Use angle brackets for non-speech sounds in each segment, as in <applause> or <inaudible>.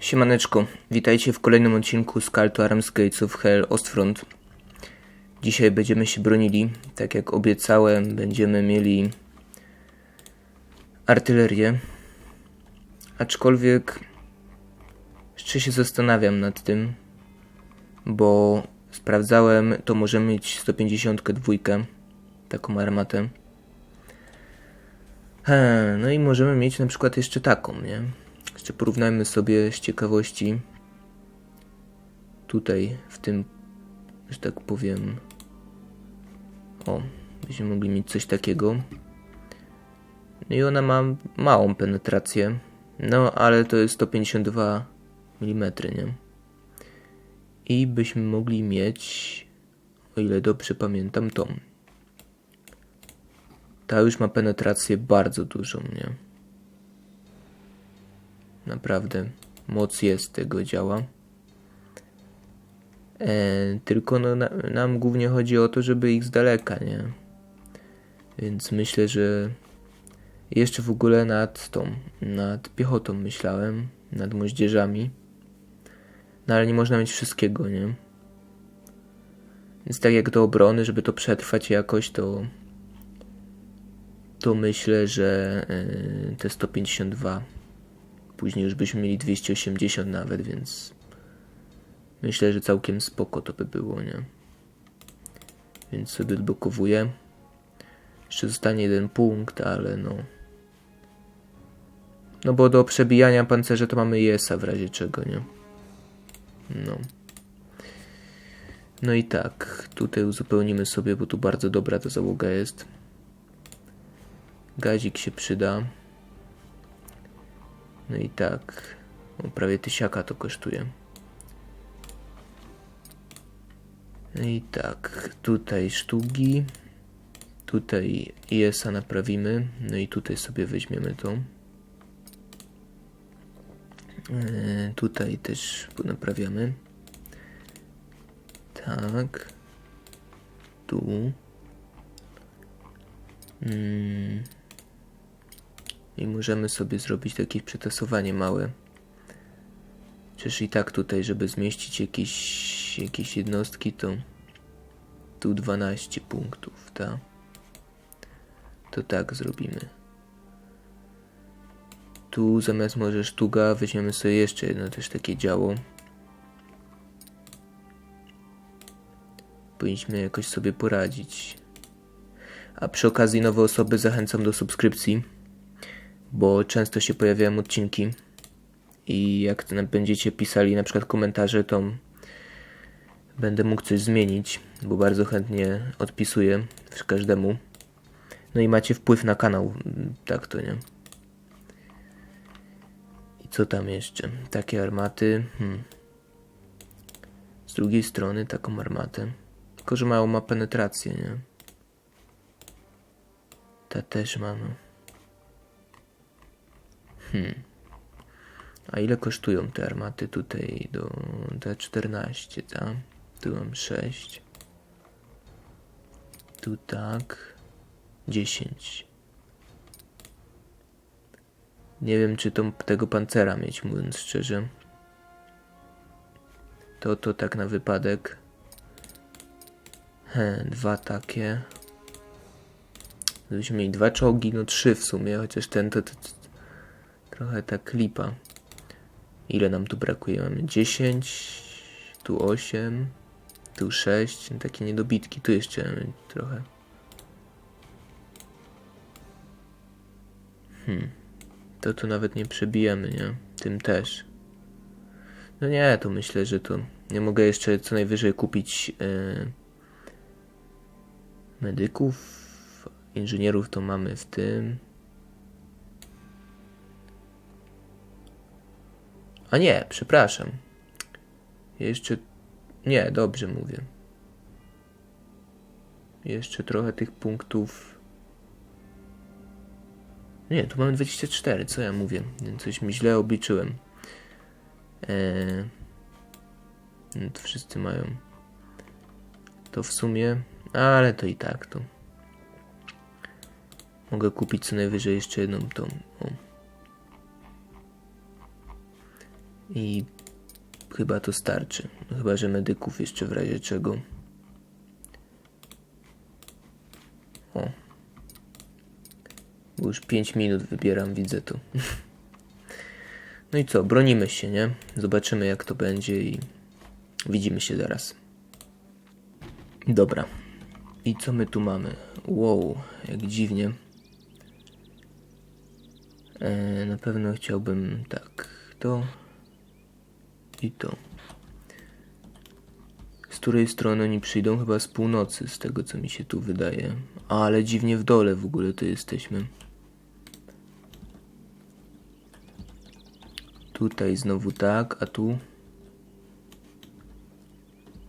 Siemaneczko, witajcie w kolejnym odcinku z Call to Arms Gates of Hell Ostfront. Dzisiaj będziemy się bronili, tak jak obiecałem, będziemy mieli artylerię. Aczkolwiek jeszcze się zastanawiam nad tym, bo sprawdzałem, to możemy mieć 152, taką armatę. He, no i możemy mieć na przykład jeszcze taką, nie? Jeszcze porównajmy sobie z ciekawości tutaj w tym, że tak powiem, o, byśmy mogli mieć coś takiego. No i ona ma małą penetrację, no ale to jest 152 mm, nie? I byśmy mogli mieć, o ile dobrze pamiętam, tą. Ta już ma penetrację bardzo dużą, nie? Naprawdę, moc jest tego działa. E, tylko no, na, nam głównie chodzi o to, żeby ich z daleka, nie? Więc myślę, że jeszcze w ogóle nad tą, nad piechotą myślałem, nad moździerzami. No ale nie można mieć wszystkiego, nie? Więc tak jak do obrony, żeby to przetrwać jakoś, to to myślę, że yy, te 152 później już byśmy mieli 280 nawet, więc myślę, że całkiem spoko to by było, nie? Więc sobie odblokowuję. Jeszcze zostanie jeden punkt, ale no. No bo do przebijania pancerza to mamy jesa w razie czego, nie? No. No i tak, tutaj uzupełnimy sobie, bo tu bardzo dobra ta załoga jest. Gazik się przyda. No i tak, o, prawie tysiaka to kosztuje. No i tak, tutaj sztugi. Tutaj IS-a naprawimy. No i tutaj sobie weźmiemy to. E, tutaj też naprawiamy. Tak. Tu. Mm. I możemy sobie zrobić takie przetasowanie małe. Przecież i tak tutaj, żeby zmieścić jakieś, jakieś jednostki, to tu 12 punktów, tak? To tak zrobimy. Tu zamiast może sztuga weźmiemy sobie jeszcze jedno też takie działo. Powinniśmy jakoś sobie poradzić. A przy okazji nowe osoby zachęcam do subskrypcji, bo często się pojawiają odcinki i jak będziecie pisali na przykład komentarze, to będę mógł coś zmienić, bo bardzo chętnie odpisuję każdemu. No i macie wpływ na kanał, tak to nie. I co tam jeszcze? Takie armaty. Hmm. Z drugiej strony taką armatę. Tylko, że mało ma penetrację, nie? Ta też mamy. Hmm. A ile kosztują te armaty tutaj do D14, tak? Tu mam 6. Tu tak. 10. Nie wiem, czy to, tego pancera mieć, mówiąc szczerze. To to tak na wypadek. He, dwa takie. Gdybyśmy mieli dwa czołgi, no trzy w sumie, chociaż ten to, to trochę tak lipa. Ile nam tu brakuje? Mamy 10, tu 8, tu 6, takie niedobitki, tu jeszcze mamy trochę. Hmm. To tu nawet nie przebijemy, nie? Tym też. No nie, to myślę, że to nie mogę jeszcze co najwyżej kupić yy, medyków, inżynierów to mamy w tym. A nie, przepraszam. Jeszcze. Nie, dobrze mówię. Jeszcze trochę tych punktów. Nie, tu mamy 24, co ja mówię? Coś mi źle obliczyłem. Eee, no to wszyscy mają to w sumie, ale to i tak to. Mogę kupić co najwyżej jeszcze jedną tą. O. I chyba to starczy. No Chyba, że medyków jeszcze w razie czego. O. Bo już 5 minut wybieram, widzę to. <laughs> No i co, bronimy się, nie? Zobaczymy jak to będzie i widzimy się zaraz. Dobra. I co my tu mamy? Wow, jak dziwnie. E, na pewno chciałbym tak, to i to. Z której strony oni przyjdą? Chyba z północy, z tego co mi się tu wydaje. Ale dziwnie w dole w ogóle tu jesteśmy. Tutaj znowu tak, a tu.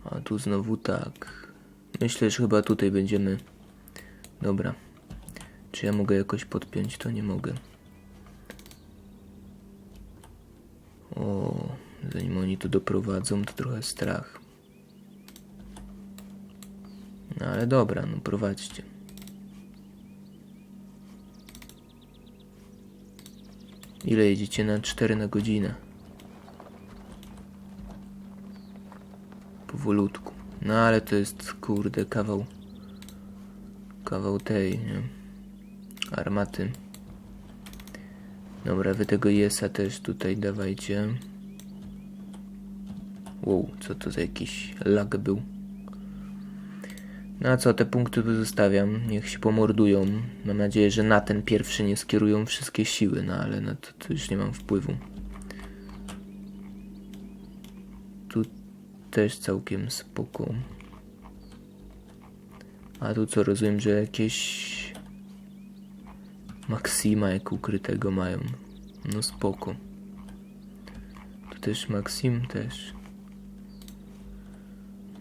A tu znowu tak. Myślę, że chyba tutaj będziemy. Dobra. Czy ja mogę jakoś podpiąć? To nie mogę. O, zanim oni to doprowadzą, to trochę strach. No ale dobra, no prowadźcie. Ile jedziecie na 4 na godzinę? Powolutku. No ale to jest kurde kawał. Kawał tej, nie? Armaty. Dobra, wy tego Jesa też tutaj dawajcie. Wow, co to za jakiś lag był. No a co, te punkty tu zostawiam. Niech się pomordują. Mam nadzieję, że na ten pierwszy nie skierują wszystkie siły, no ale na to, to już nie mam wpływu. Tu też całkiem spoko. A tu co, rozumiem, że jakieś Maxima jak ukrytego mają. No spoko. Tu też Maxim też.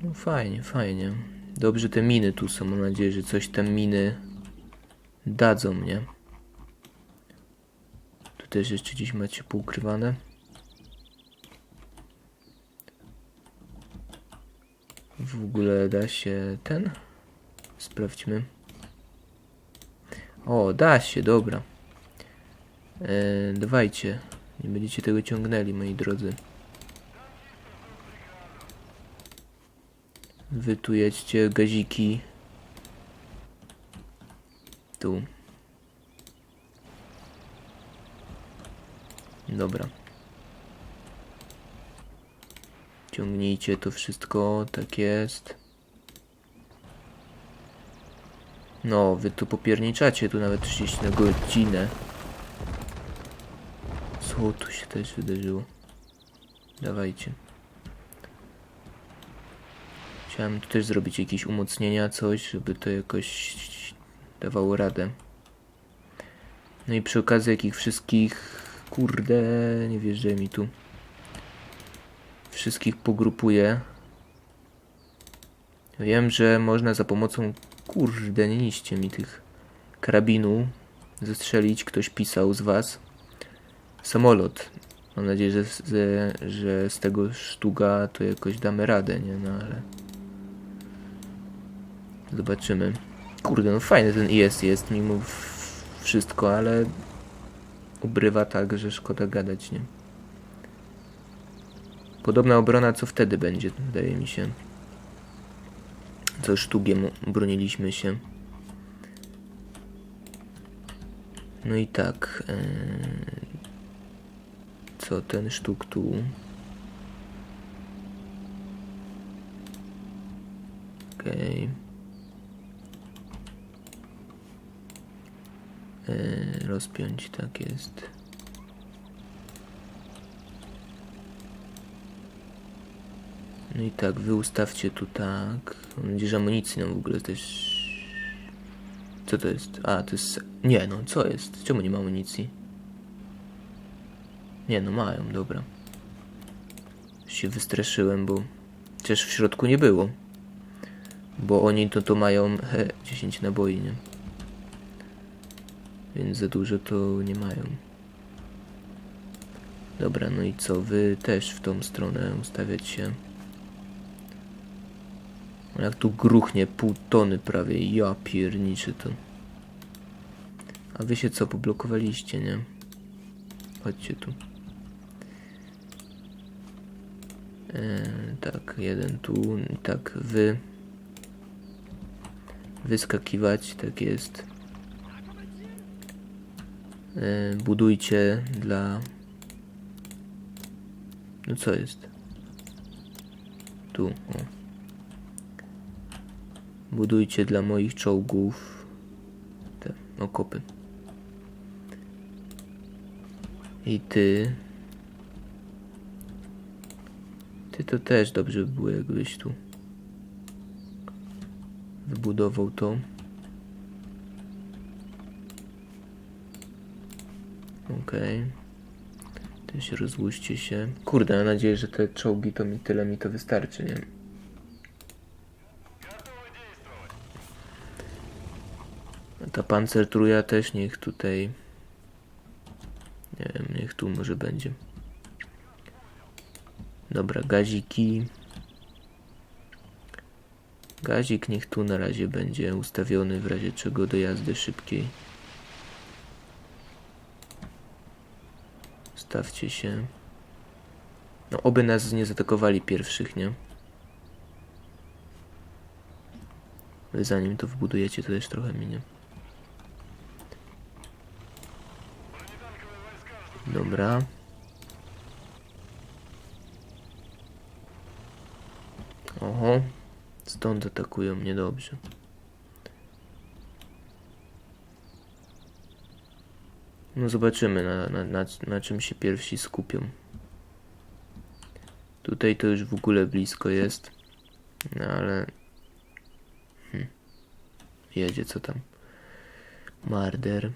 No fajnie, fajnie. Dobrze te miny tu są. Mam nadzieję, że coś te miny dadzą mnie. Tu też jeszcze gdzieś macie poukrywane. W ogóle da się ten? Sprawdźmy. O, da się, dobra. E, dawajcie. Nie będziecie tego ciągnęli, moi drodzy. Wy tu jedźcie gaziki. Tu. Dobra. Ciągnijcie to wszystko, tak jest. No, wy tu popierniczacie, tu nawet 30 na godzinę. Co tu się też wydarzyło? Dawajcie. Chciałem tu też zrobić jakieś umocnienia, coś, żeby to jakoś dawało radę. No i przy okazji jakich wszystkich... Kurde, nie wierzę mi tu. Wszystkich pogrupuję. Wiem, że można za pomocą Kurde, nie niszcie mi tych karabinu zestrzelić. Ktoś pisał z was. Samolot. Mam nadzieję, że, że, że z tego sztuga to jakoś damy radę, nie? No ale... Zobaczymy. Kurde, no fajny ten IS jest mimo wszystko, ale ubrywa tak, że szkoda gadać, nie? Podobna obrona co wtedy będzie, wydaje mi się co sztugiem broniliśmy się. No i tak. E, co ten sztuk tu? Okej. Okay. E, rozpiąć, tak jest. No i tak, wy ustawcie tu tak. Mam nadzieję, że w ogóle też... Co to jest? A, to jest... Nie no, co jest? Czemu nie ma amunicji? Nie no, mają, dobra. Się wystraszyłem, bo... Chociaż w środku nie było. Bo oni to to mają... He, 10 naboi, nie? Więc za dużo to nie mają. Dobra, no i co? Wy też w tą stronę ustawiać się. Jak tu gruchnie pół tony prawie, ja pierniczy to. A wy się co, poblokowaliście, nie? Chodźcie tu. Yy, tak, jeden tu, tak wy. Wyskakiwać, tak jest. Yy, budujcie dla. No co jest? Tu, o. Budujcie dla moich czołgów te okopy. I ty. Ty to też dobrze by było, jakbyś tu wybudował to. Okej. Też rozłóżcie się. Kurde, mam nadzieję, że te czołgi to mi tyle mi to wystarczy, nie? Ta pancertruja też niech tutaj. Nie wiem, niech tu może będzie. Dobra, gaziki. Gazik niech tu na razie będzie ustawiony w razie czego do jazdy szybkiej. Stawcie się. No, oby nas nie zaatakowali pierwszych, nie? Wy zanim to wbudujecie, to też trochę minie. Dobra. Oho. Stąd atakują mnie dobrze. No zobaczymy na, na, na, na czym się pierwsi skupią. Tutaj to już w ogóle blisko jest. No ale... Hm. Jedzie co tam. Marder.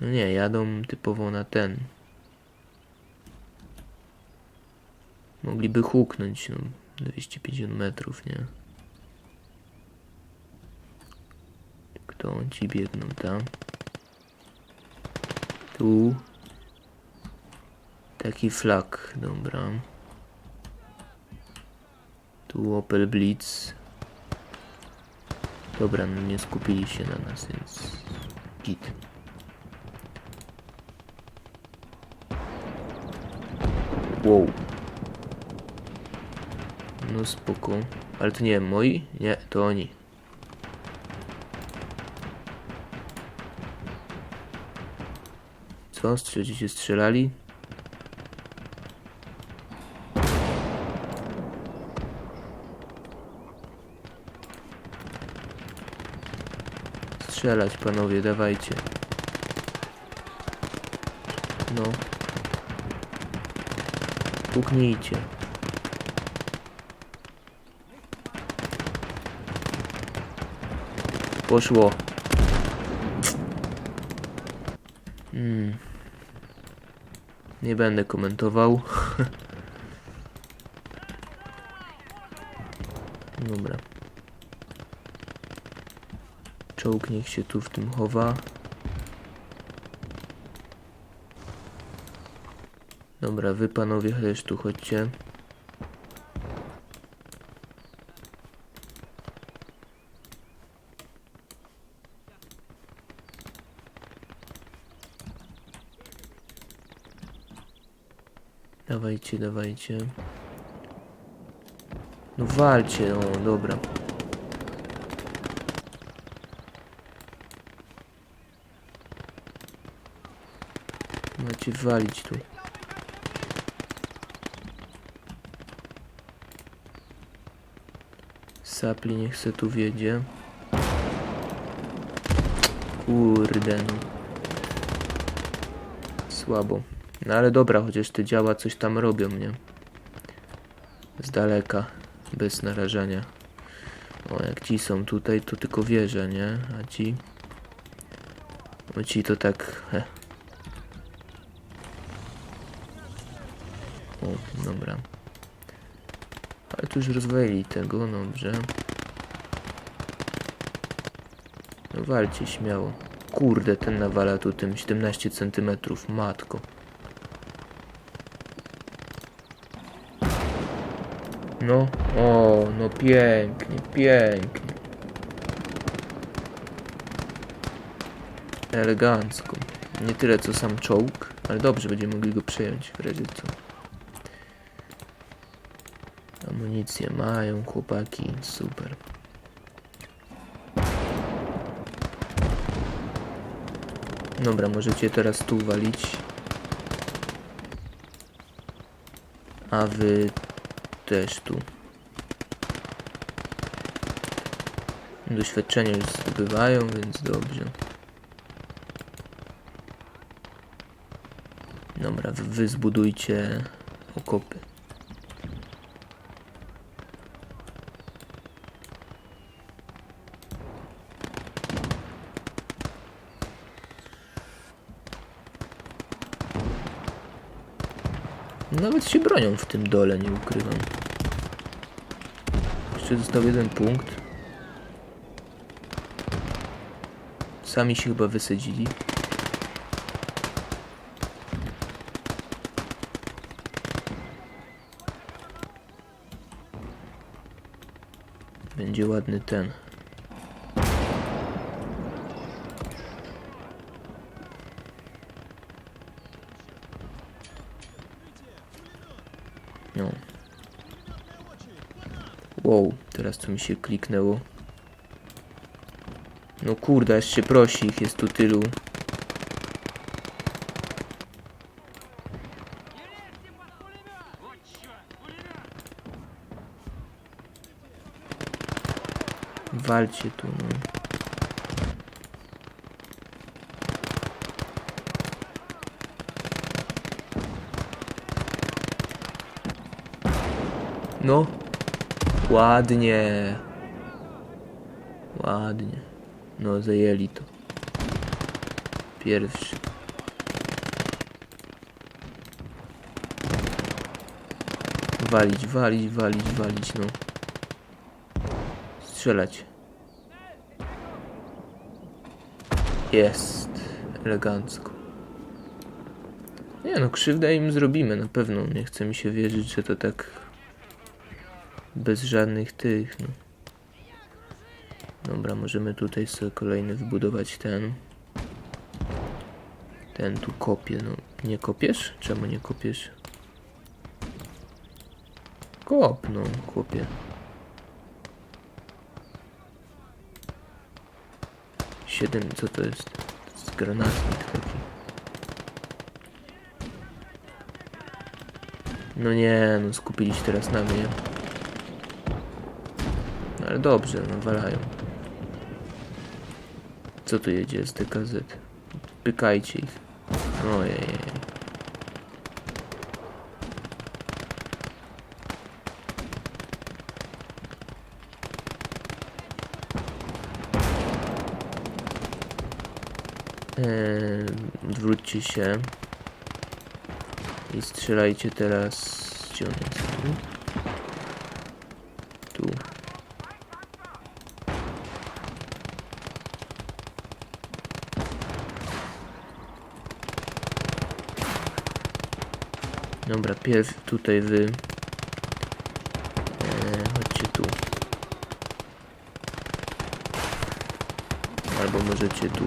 No nie, jadą typowo na ten. Mogliby huknąć, no, 250 metrów, nie? Kto ci biegną tam? Tu. Taki flak, dobra. Tu Opel Blitz. Dobra, no nie skupili się na nas, więc git. Wow. No spoko. Ale to nie moi? Nie, to oni. Co? Strzelci się strzelali? Strzelać, panowie, dawajcie. No. Puknijcie. Poszło. Hmm. Nie będę komentował. Dobra. Czołg niech się tu w tym chowa. Dobra, wy panowie też tu chodźcie. Dawajcie, dawajcie. No walcie, o dobra. Macie walić tu. Sapli niech se tu wiedzie. Kurde no. Słabo. No ale dobra, chociaż te działa coś tam robią, nie? Z daleka, bez narażania. O, jak ci są tutaj, to tylko wieże, nie? A ci... O, ci to tak... He. O, dobra. Ale tu już rozwalili tego, dobrze. No walcie śmiało. Kurde, ten nawala tu tym 17 centymetrów, matko. No, o, no pięknie, pięknie. Elegancko. Nie tyle co sam czołg, ale dobrze, będziemy mogli go przejąć w razie co. Amunicję mają chłopaki, super. Dobra, możecie teraz tu walić. A wy też tu. Doświadczenie już zdobywają, więc dobrze. Dobra, wy- zbudujcie okopy. Nawet się bronią w tym dole, nie ukrywam. Jeszcze został jeden punkt. Sami się chyba wysadzili. Będzie ładny ten. No. Wow, teraz co mi się kliknęło. No kurde, aż się prosi, ich jest tu tylu. Walcie tu, no. No. Ładnie. Ładnie. No, zajęli to. Pierwszy. Walić, walić, walić, walić, no. Strzelać. Jest. Elegancko. Nie no, krzywdę im zrobimy na pewno. Nie chce mi się wierzyć, że to tak bez żadnych tych, no. Dobra, możemy tutaj sobie kolejny wybudować ten. Ten tu kopie, no. Nie kopiesz? Czemu nie kopiesz? Kop, no, chłopie. Siedem, co to jest? To jest granatnik taki. No nie, no skupili teraz na mnie. Ale dobrze, no walają. Co tu jedzie z DKZ? Pykajcie ich. Ojej. Eee, Odwróćcie się. I strzelajcie teraz. Gdzie on? Tu. Tu. Dobra, pierw tutaj wy. Eee, chodźcie tu. Albo możecie tu.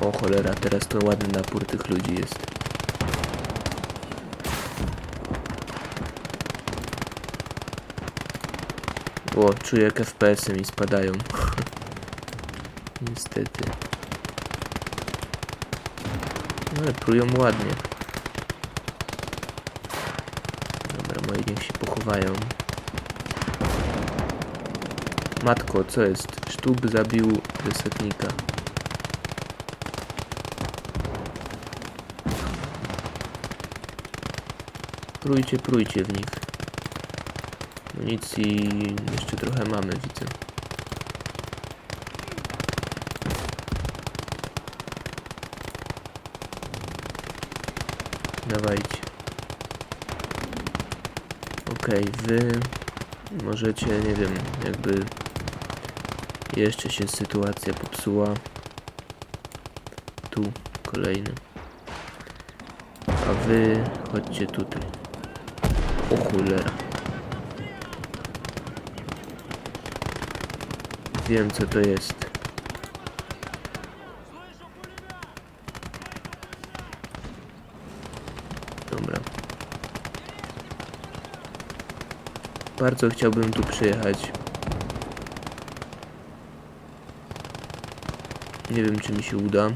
O cholera, teraz to ładny napór tych ludzi jest. O, czuję jak FPS-y mi spadają. <laughs> Niestety. Ale prują ładnie. Dobra, moi niech się pochowają. Matko, co jest? Sztub zabił wysadnika. Prójcie, prójcie w nich. Amunicji jeszcze trochę mamy, widzę. Dawajcie. Okej, wy możecie, nie wiem, jakby jeszcze się sytuacja popsuła. Tu kolejny. A wy chodźcie tutaj. O cholera. Wiem co to jest. Bardzo chciałbym tu przyjechać. Nie wiem, czy mi się uda.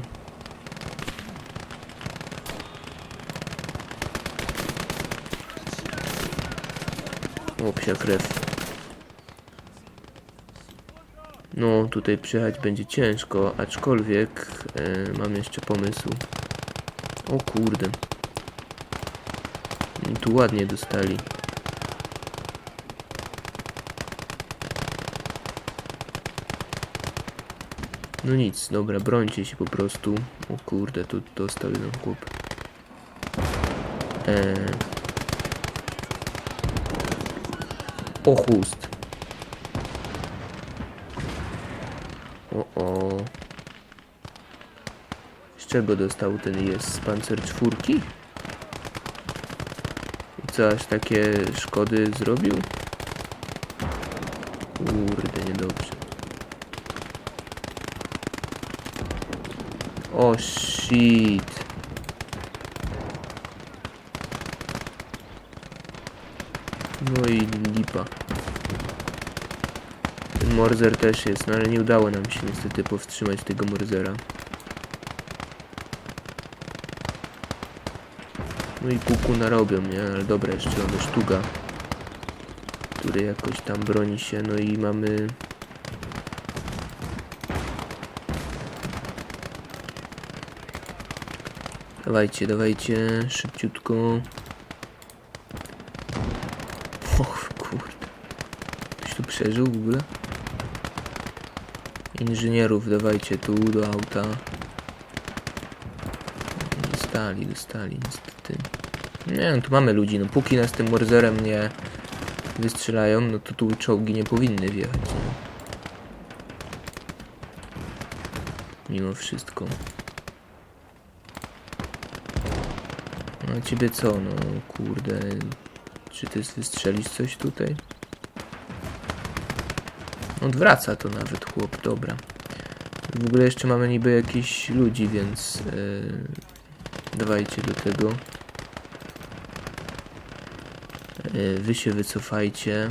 O, psia krew. No, tutaj przyjechać będzie ciężko, aczkolwiek e, mam jeszcze pomysł. O kurde. Tu ładnie dostali. No nic, dobra, brońcie się po prostu. O kurde, tu dostał jeden chłop. Eee. O chust. O o. Z czego dostał ten jest? Z pancer czwórki? I co, aż takie szkody zrobił? Kurde, niedobrze. O shit. No i lipa. Ten morzer też jest, no ale nie udało nam się niestety powstrzymać tego morzera. No i kuku narobią, nie? Ale dobra, jeszcze mamy sztuga, który jakoś tam broni się, no i mamy... Dawajcie, dawajcie, szybciutko. Och, kurde. Ktoś tu przeżył w ogóle? Inżynierów dawajcie tu do auta. Dostali, dostali niestety. Nie no, tu mamy ludzi, no póki nas tym morzerem nie wystrzelają, no to tu czołgi nie powinny wjechać? Mimo wszystko. A ciebie co, no kurde. Czy ty wystrzelisz coś tutaj? Odwraca to nawet chłop, dobra. W ogóle jeszcze mamy niby jakichś ludzi, więc yy, dawajcie do tego. Yy, wy się wycofajcie.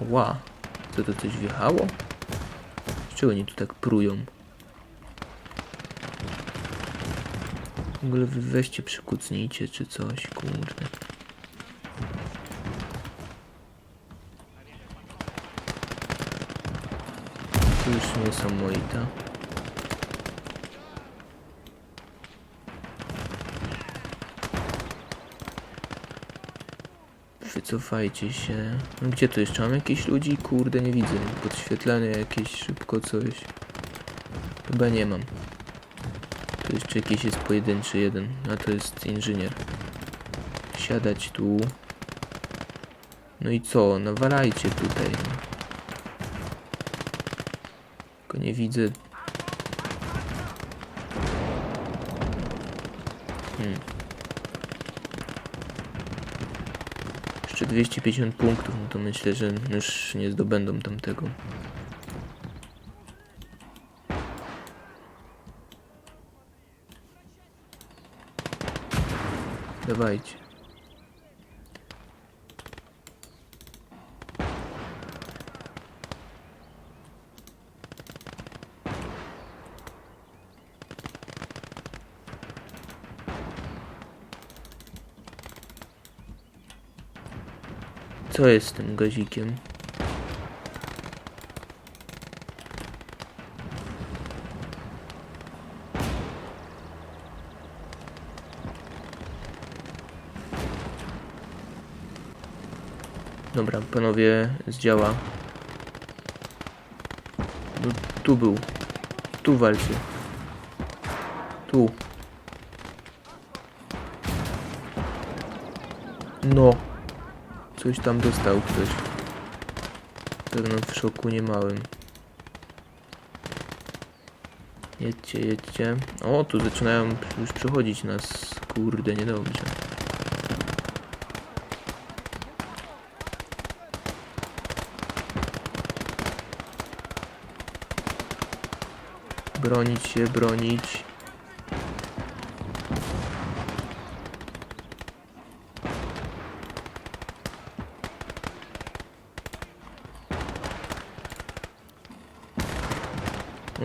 Ła, co to coś wjechało? Z oni tu tak prują? W ogóle weźcie przykucnijcie czy coś, kurde. To już nie moita. Wycofajcie się. No gdzie to jeszcze? Mam jakieś ludzi? Kurde, nie widzę. Podświetlenie jakieś, szybko coś. Chyba nie mam. Tu jeszcze jakiś jest pojedynczy jeden, a to jest inżynier. Siadać tu. No i co? Nawalajcie tutaj. Tylko nie widzę. Hmm. Jeszcze 250 punktów, no to myślę, że już nie zdobędą tamtego. Dawajcie. Co jest z tym gazikiem? Dobra, panowie, zdziała. No, tu był. Tu walczy. Tu. No. Coś tam dostał ktoś. Pewno w szoku niemałym. Jedźcie, jedźcie. O, tu zaczynają już przechodzić nas. Kurde, niedobrze. bronić się, bronić.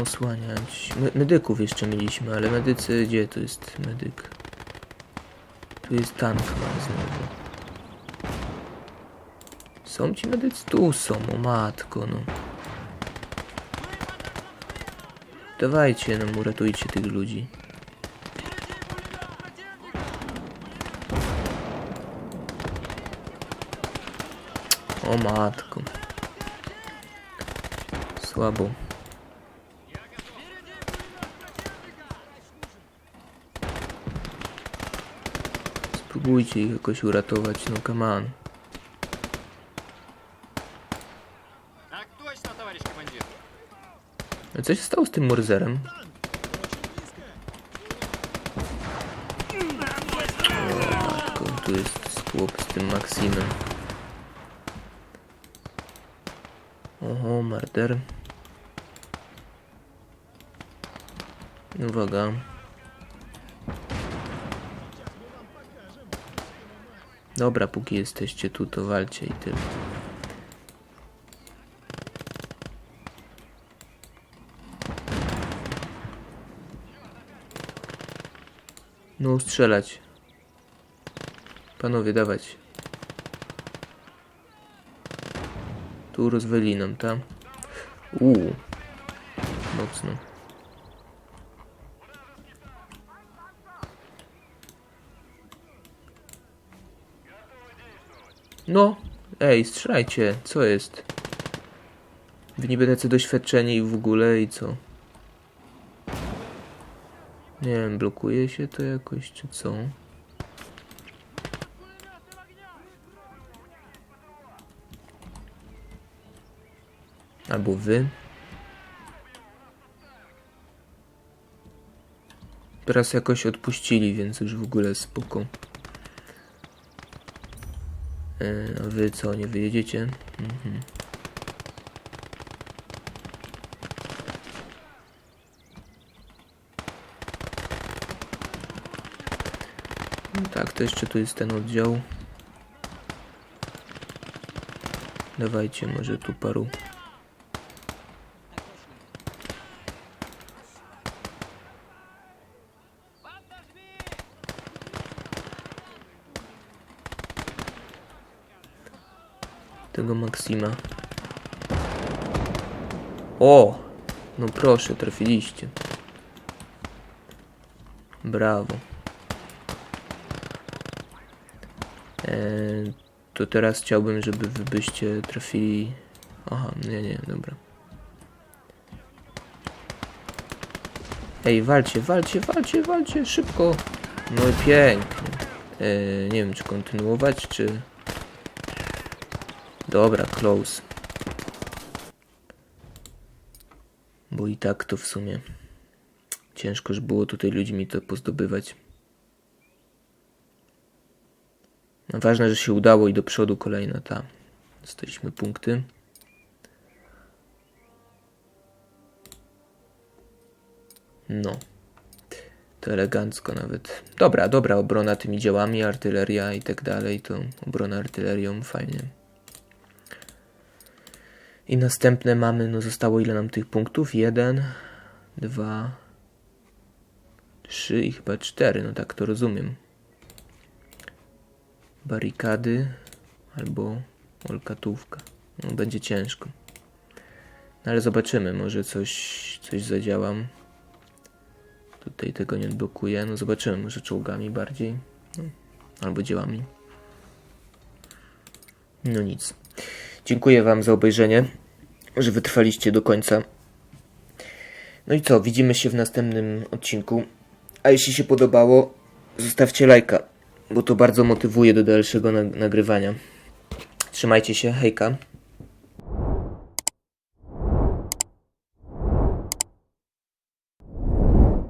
Osłaniać. Me medyków jeszcze mieliśmy, ale medycy... Gdzie to jest medyk? Tu jest tank mam znowu. Są ci medycy? Tu są, o matko, no. Dawajcie nam, uratujcie tych ludzi. O matko. Słabo. Spróbujcie ich jakoś uratować, no come on. Co się stało z tym Morzerem? O tu jest chłop z tym Maksimem. Oho, marder. Uwaga. Dobra, póki jesteście tu, to walcie i tyle. No, strzelać. Panowie, dawać. Tu rozwali nam, ta? Uuu. Mocno. No, ej, strzelajcie, co jest? Wy niby tacy doświadczeni w ogóle i co? Nie wiem, blokuje się to jakoś, czy co? Albo wy? Teraz jakoś odpuścili, więc już w ogóle spoko. E, A wy co, nie wyjedziecie? Mhm. No tak, to jeszcze tu jest ten oddział. Dawajcie może tu paru. Tego Maksima. O! No proszę, trafiliście. Brawo. Eee, to teraz chciałbym, żeby byście trafili. Aha, nie, nie, dobra. Ej, walcie, walcie, walcie, walcie, szybko. No i pięknie. Eee, nie wiem, czy kontynuować, czy. Dobra, close. Bo i tak to w sumie ciężko, że było tutaj ludźmi to pozdobywać. No, ważne, że się udało i do przodu kolejna ta. Dostaliśmy punkty. No. To elegancko nawet. Dobra, dobra obrona tymi działami, artyleria i tak dalej. To obrona artylerią fajnie. I następne mamy, no zostało ile nam tych punktów? Jeden, dwa, trzy i chyba cztery, no tak to rozumiem. Barykady albo olkatówka. No, będzie ciężko. No, ale zobaczymy, może coś, coś zadziałam. Tutaj tego nie odblokuję. No zobaczymy, może czołgami bardziej. No, albo dziełami. No nic. Dziękuję Wam za obejrzenie, że wytrwaliście do końca. No i co, widzimy się w następnym odcinku. A jeśli się podobało, zostawcie lajka, bo to bardzo motywuje do dalszego nag- nagrywania. Trzymajcie się, hejka.